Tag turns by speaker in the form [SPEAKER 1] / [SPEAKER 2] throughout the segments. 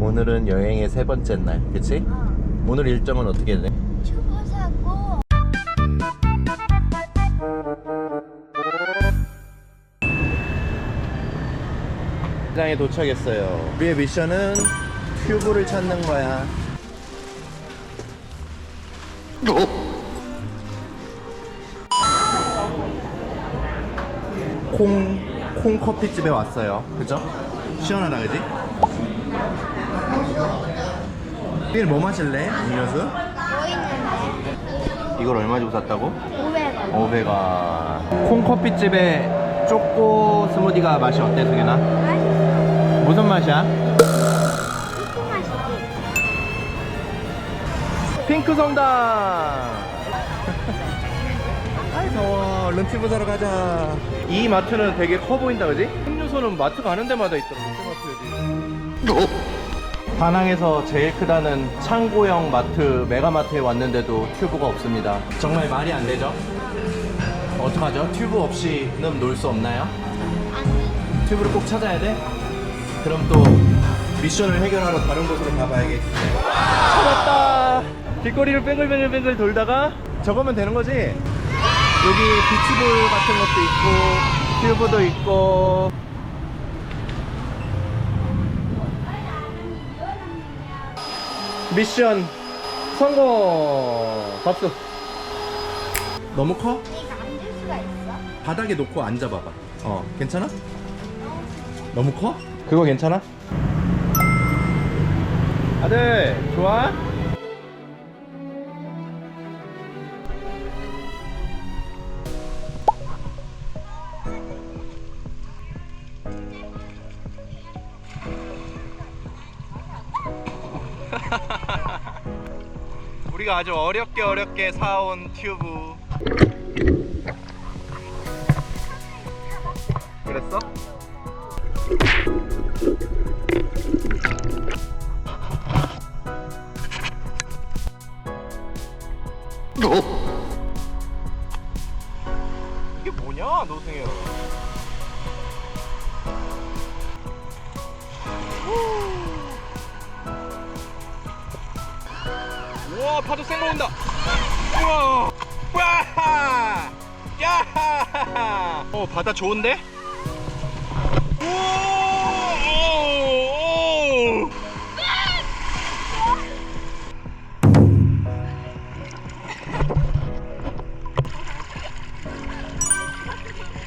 [SPEAKER 1] 오늘은 여행의 세 번째 날, 그치?
[SPEAKER 2] 어.
[SPEAKER 1] 오늘 일정은 어떻게 돼?
[SPEAKER 2] 튜브 사고
[SPEAKER 1] 장에 도착했어요. 우리의 미션은 튜브를 찾는 거야. 콩, 콩 커피집에 왔어요. 그죠? 시원하다, 그지? 내일 뭐 마실래? 음료수?
[SPEAKER 2] 뭐 있는데?
[SPEAKER 1] 이걸 얼마 주고 샀다고?
[SPEAKER 2] 500원
[SPEAKER 1] 500원. 콩 커피집에 초코 스무디가 맛이 어때, 승현아?
[SPEAKER 2] 맛있어
[SPEAKER 1] 무슨 맛이야?
[SPEAKER 2] 초코 맛이지
[SPEAKER 1] 핑크 성당. 아이 더워. 얼른 튜브 사러 가자. 이 마트는 되게 커 보인다, 그지? 음료수는 마트 가는 데마다 있더라. 롯데마트에도. 다낭에서 제일 크다는 창고형 마트 메가마트에 왔는데도 튜브가 없습니다. 정말 말이 안 되죠? 어떡하죠? 튜브 없이는 놀 수 없나요? 튜브를 꼭 찾아야 돼? 그럼 또 미션을 해결하러 다른 곳으로 가봐야겠어. 찾았다. 길거리를 뱅글뱅글뱅글 돌다가 저거면 되는 거지? 여기 비치볼 같은 것도 있고 튜브도 있고 미션 성공. 박수. 너무 커?
[SPEAKER 2] 이거 앉을 수가 있어?
[SPEAKER 1] 바닥에 놓고 앉아봐봐. 어, 괜찮아? 너무 커? 그거 괜찮아? 아들, 좋아? 우리가 아주 어렵게 어렵게 사온 튜브. 그랬어? 이게 뭐냐, 노승현? 우와, 파도 센거 온다. 우와, 와, 야, 어 바다 좋은데?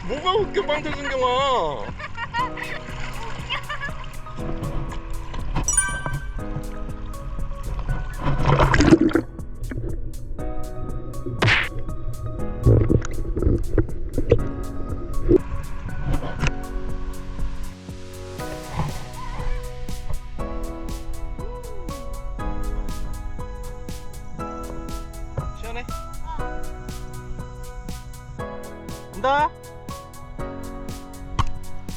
[SPEAKER 1] 뭐가 웃겨 빵 터진 경아 온다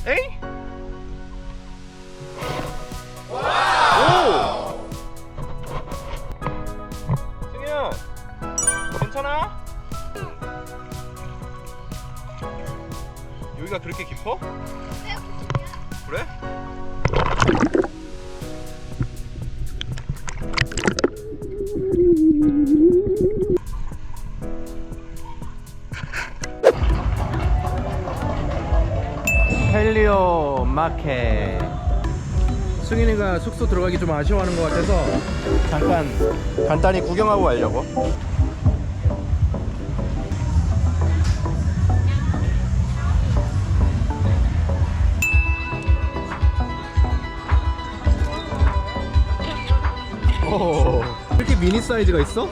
[SPEAKER 1] 에이 오 승현 괜찮아? 여기가 그렇게 깊어? 그래? 헬리오 마켓. 승인이가 숙소 들어가기 좀 아쉬워하는 것 같아서 잠깐 간단히 구경하고 가려고. 오, 이렇게 미니 사이즈가 있어?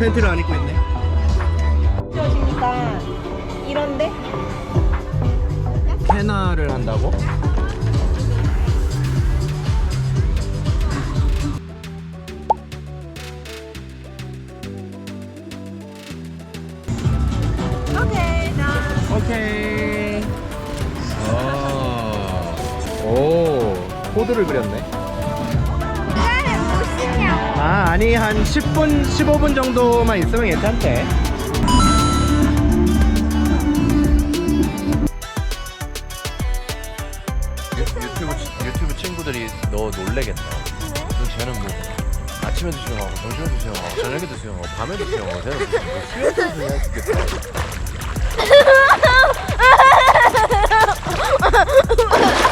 [SPEAKER 1] 팬티를 안 입고 있네
[SPEAKER 3] 오케이.
[SPEAKER 1] 아, 오, 코드를 그렸네. 아, 아니 한 10분, 15분 정도만 있으면 괜찮대. 유튜브 친구들이 너 놀래겠다. 너 쟤는 뭐 아침에도 수영하고 점심에도 수영하고 저녁에도 수영하고 밤에도 수영하고 쟤는 뭐 수영선수 해야 죽겠다. Ha ha ha!